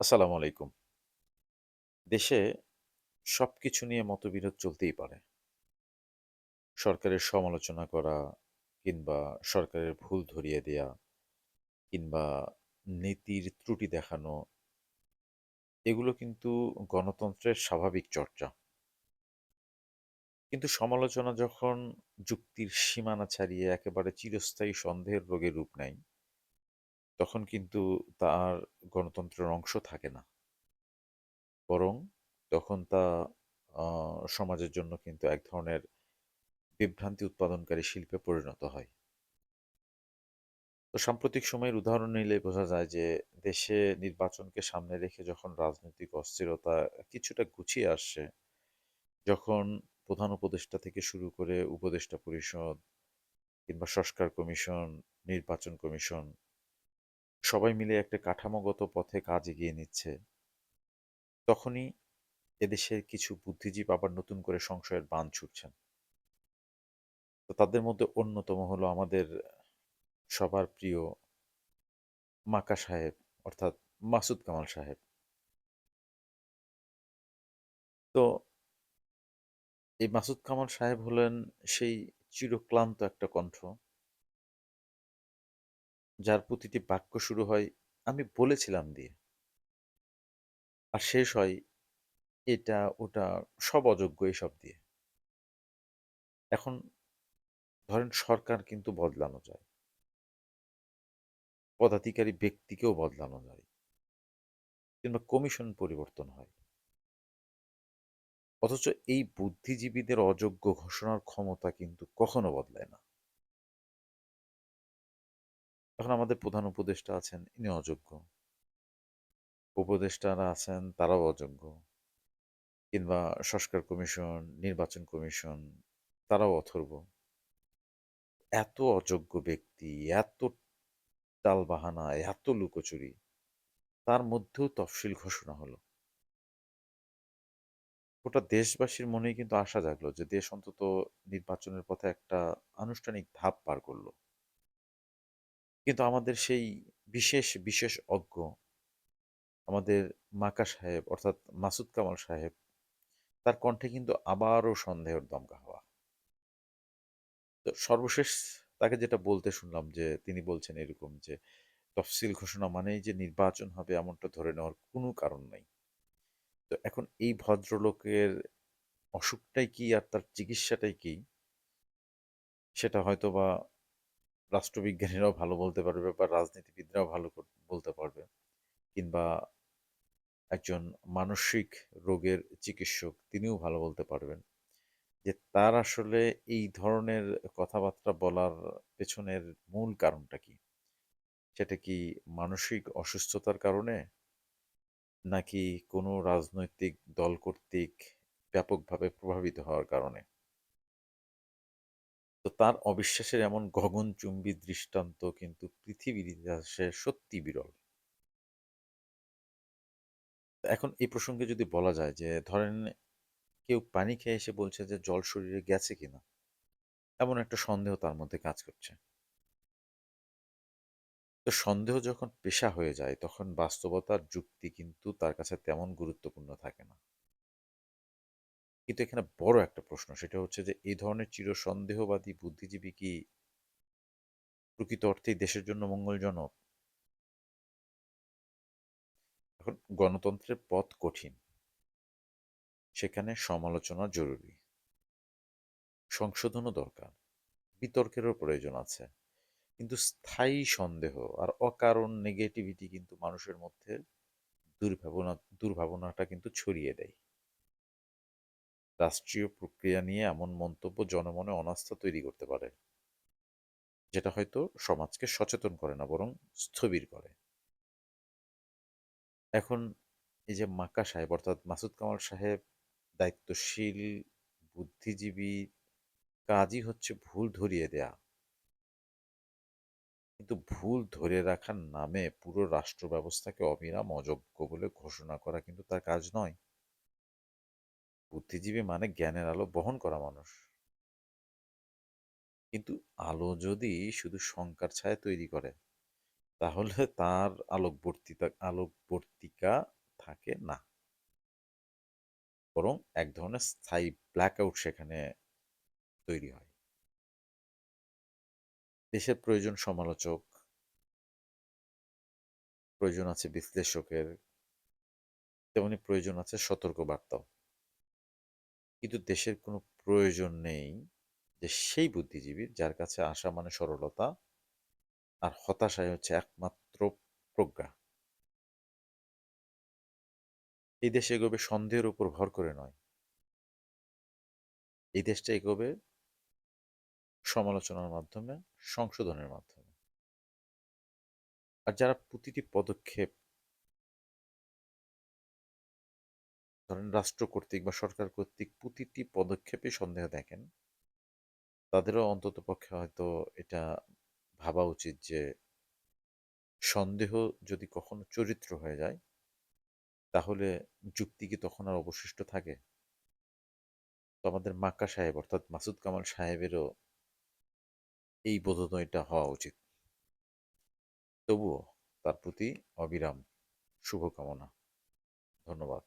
আসসালামু আলাইকুম। দেশে সবকিছু নিয়ে মতবিরোধ চলতেই পারে। সরকারের সমালোচনা করা কিংবা সরকারের ভুল ধরিয়ে দেয়া কিংবা নীতির ত্রুটি দেখানো এগুলো কিন্তু গণতন্ত্রের স্বাভাবিক চর্চা। কিন্তু সমালোচনা যখন যুক্তির সীমানা ছাড়িয়ে একেবারে চিরস্থায়ী সন্দেহের রোগে রূপ নেয়, তখন কিন্তু তা আর গণতন্ত্রের অংশ থাকে না। বরং তখন তা সমাজের জন্য কিন্তু এক ধরনের বিভ্রান্তি উৎপাদনকারী শিল্পে পরিণত হয়। তো সাম্প্রতিক সময়ের উদাহরণ নিলে বোঝা যায় যে দেশে নির্বাচনকে সামনে রেখে যখন রাজনৈতিক অস্থিরতা কিছুটা গুছিয়ে আসছে, যখন প্রধান উপদেষ্টা থেকে শুরু করে উপদেষ্টা পরিষদ কিংবা সংস্কার কমিশন, নির্বাচন কমিশন সবাই মিলে একটা কাঠামোগত পথে কাজ এগিয়ে নিচ্ছে, তখনই এদেশের কিছু বুদ্ধিজীব আবার নতুন করে সংশয়ের বান ছুটছেন। তো তাদের মধ্যে অন্যতম হলো আমাদের সবার প্রিয় মাকা সাহেব অর্থাৎ মাসুদ কামাল সাহেব। তো এই মাসুদ কামাল সাহেব হলেন সেই চিরক্লান্ত একটা কণ্ঠ, যার প্রতিটি বাক্য শুরু হয়, আমি বলেছিলাম দিয়ে। আর শেষ হয়, এটা, ওটা, সব অযোগ্য এসব দিয়ে। এখন ধরেন সরকার কিন্তু বদলানো যায়। পদাধিকারী ব্যক্তিকেও বদলানো যায়। কিংবা কমিশন পরিবর্তন হয়। অথচ এই বুদ্ধিজীবীদের অযোগ্য ঘোষণার ক্ষমতা কিন্তু কখনো বদলায় না। এখন আমাদের প্রধান উপদেষ্টা আছেন, ইনি অযোগ্য। উপদেষ্টারা আছেন, তারাও অযোগ্য। কিংবা সংস্কার কমিশন, নির্বাচন কমিশন, তারাও অথর্ব। এত অযোগ্য ব্যক্তি, এত টালবাহানা, এত লুকোচুরি, তার মধ্যেও তফসিল ঘোষণা হলো। গোটা দেশবাসীর মনেই কিন্তু আশা জাগলো যে দেশ অন্তত নির্বাচনের পথে একটা আনুষ্ঠানিক ধাপ পার করল। কিন্তু আমাদের সেই বিশেষ, বিশেষ অজ্ঞ আমাদের মাকা সাহেব অর্থাৎ মাসুদ কামাল সাহেব, তার কণ্ঠে কিন্তু আবারও সন্দেহের দমকা হওয়া তো সর্বশেষ তাকে যেটা বলতে শুনলাম যে তিনি বলছেন এরকম যে, তফসিল ঘোষণা মানেই যে নির্বাচন হবে এমনটা ধরে নেওয়ার কোনো কারণ নাই। তো এখন এই ভদ্রলোকের অসুখটাই কি আর তার চিকিৎসাটাই কি? সেটা হয়তোবা রাষ্ট্রবিজ্ঞানীরাও ভালো বলতে পারবে বা রাজনীতিবিদরাও ভালো বলতে পারবে। কিংবা একজন মানসিক রোগের চিকিৎসক তিনিও ভালো বলতে পারবেন। যে তার আসলে এই ধরনের কথাবার্তা বলার পেছনের মূল কারণটা কি? সেটা কি মানসিক অসুস্থতার কারণে? নাকি কোনো রাজনৈতিক দল কর্তৃক ব্যাপকভাবে প্রভাবিত হওয়ার কারণে? তো তার অবিশ্বাসের এমন গগনচুম্বী দৃষ্টান্ত কিন্তু পৃথিবীর ইতিহাসে সত্যিই বিরল। এখন এই প্রসঙ্গে যদি বলা যায় যে, ধরেন কেউ পানি খেয়ে এসে বলছে যে, জল শরীরে গেছে কিনা? এমন একটা সন্দেহ তার মধ্যে কাজ করছে। তো সন্দেহ যখন পেশা হয়ে যায়, তখন বাস্তবতার যুক্তি কিন্তু তার কাছে তেমন গুরুত্বপূর্ণ থাকে না। কিন্তু এখানে বড় একটা প্রশ্ন, সেটা হচ্ছে যে, এই ধরনের চিরসন্দেহবাদী বুদ্ধিজীবী কি প্রকৃত অর্থেই দেশের জন্য মঙ্গলজনক? এখন গণতন্ত্রের পথ কঠিন। সেখানে সমালোচনা জরুরি। সংশোধনও দরকার। বিতর্কেরও প্রয়োজন আছে। কিন্তু স্থায়ী সন্দেহ আর অকারণ নেগেটিভিটি কিন্তু মানুষের মধ্যে দুর্ভাবনা, দুর্ভাবনাটা কিন্তু ছড়িয়ে দেয়। রাষ্ট্রীয় প্রক্রিয়া নিয়ে এমন মন্তব্য জনমনে অনাস্থা তৈরি করতে পারে। যেটা হয়তো সমাজকে সচেতন করে না, বরং স্থবির করে। এখন এই যে মাকা সাহেব, অর্থাৎ মাসুদ কামাল সাহেব দায়িত্বশীল, বুদ্ধিজীবী, কাজই হচ্ছে ভুল ধরিয়ে দেয়া। কিন্তু ভুল ধরে রাখার নামে পুরো রাষ্ট্র ব্যবস্থাকে অবিরাম অযোগ্য বলে ঘোষণা করা কিন্তু তার কাজ নয়। বুদ্ধিজীবী মানে জ্ঞানের আলো বহন করা মানুষ। কিন্তু আলো যদি শুধু শঙ্কার ছায়া তৈরি করে, তাহলে তার আলোকবর্তিতা আলোকবর্তিকা থাকে না। বরং এক ধরনের স্থায়ী ব্ল্যাকআউট সেখানে তৈরি হয়। দেশের প্রয়োজন সমালোচক প্রয়োজন আছে বিশ্লেষকের তেমনি প্রয়োজন আছে সতর্ক বার্তাও কিন্তু দেশের কোনো প্রয়োজন নেই যে সেই বুদ্ধিজীবীর যার কাছে আসা মানে সরলতা আর হতাশায় হচ্ছে একমাত্র প্রজ্ঞা। এই দেশ এগোবে সন্দেহের উপর ভর করে নয়। এই দেশটা এগোবে সমালোচনার মাধ্যমে, সংশোধনের মাধ্যমে। আর যারা প্রতিটি পদক্ষেপ ধরেন রাষ্ট্র কর্তৃক বা সরকার কর্তৃক প্রতিটি পদক্ষেপে সন্দেহ দেখেন। তাদেরও অন্তত পক্ষে হয়তো এটা ভাবা উচিত যে, সন্দেহ যদি কখনো চরিত্র হয়ে যায়, তাহলে যুক্তি কি তখন আর অবশিষ্ট থাকে? তো আমাদের মাক্কা সাহেব, অর্থাৎ মাসুদ কামাল সাহেবেরও এই বোধোদয়টা হওয়া উচিত। তবুও তার প্রতি অবিরাম শুভকামনা। ধন্যবাদ।